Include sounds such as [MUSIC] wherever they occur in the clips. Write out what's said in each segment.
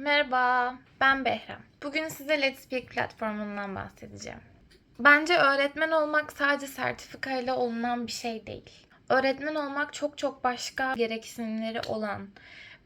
Merhaba, ben Behrem. Bugün size Let's Speak platformundan bahsedeceğim. Bence öğretmen olmak sadece sertifikayla olunan bir şey değil. Öğretmen olmak çok çok başka gereksinimleri olan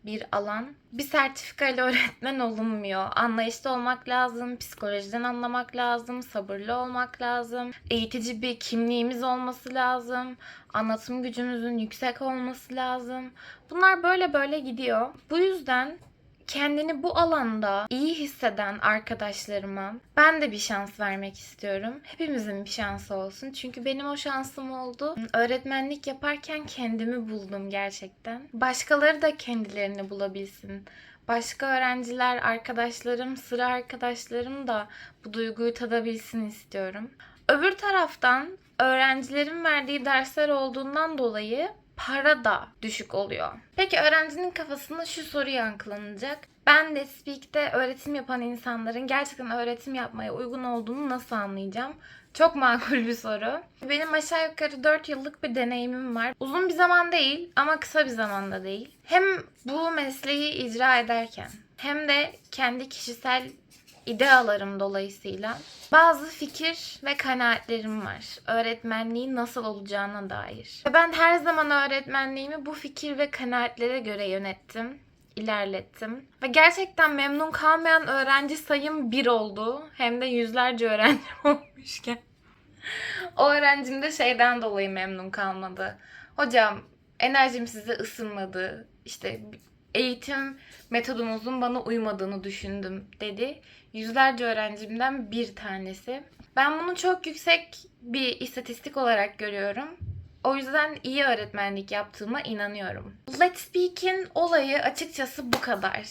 bir alan. Bir sertifikayla [LAUGHS] öğretmen olunmuyor. Anlayışlı olmak lazım, psikolojiden anlamak lazım, sabırlı olmak lazım, eğitici bir kimliğimiz olması lazım, anlatım gücümüzün yüksek olması lazım. Bunlar böyle böyle gidiyor. Bu yüzden kendini bu alanda iyi hisseden arkadaşlarıma ben de bir şans vermek istiyorum. Hepimizin bir şansı olsun. Çünkü benim o şansım oldu. Öğretmenlik yaparken kendimi buldum gerçekten. Başkaları da kendilerini bulabilsin. Başka öğrenciler, arkadaşlarım, sıra arkadaşlarım da bu duyguyu tadabilsin istiyorum. Öbür taraftan öğrencilerin verdiği dersler olduğundan dolayı para da düşük oluyor. Peki öğrencinin kafasında şu soru yankılanacak. Ben de Speak'te öğretim yapan insanların gerçekten öğretim yapmaya uygun olduğunu nasıl anlayacağım? Çok makul bir soru. Benim aşağı yukarı 4 yıllık bir deneyimim var. Uzun bir zaman değil ama kısa bir zamanda değil. Hem bu mesleği icra ederken hem de kendi kişisel idealarım dolayısıyla bazı fikir ve kanaatlerim var. Öğretmenliğin nasıl olacağına dair. Ben her zaman öğretmenliğimi bu fikir ve kanaatlere göre yönettim, ilerlettim. Ve gerçekten memnun kalmayan öğrenci sayım bir oldu. Hem de yüzlerce öğrenci [LAUGHS] olmuşken. o öğrencim de şeyden dolayı memnun kalmadı. Hocam enerjim size ısınmadı. İşte eğitim metodunuzun bana uymadığını düşündüm dedi. Yüzlerce öğrencimden bir tanesi. Ben bunu çok yüksek bir istatistik olarak görüyorum. O yüzden iyi öğretmenlik yaptığıma inanıyorum. Let's Speak'in olayı açıkçası bu kadar.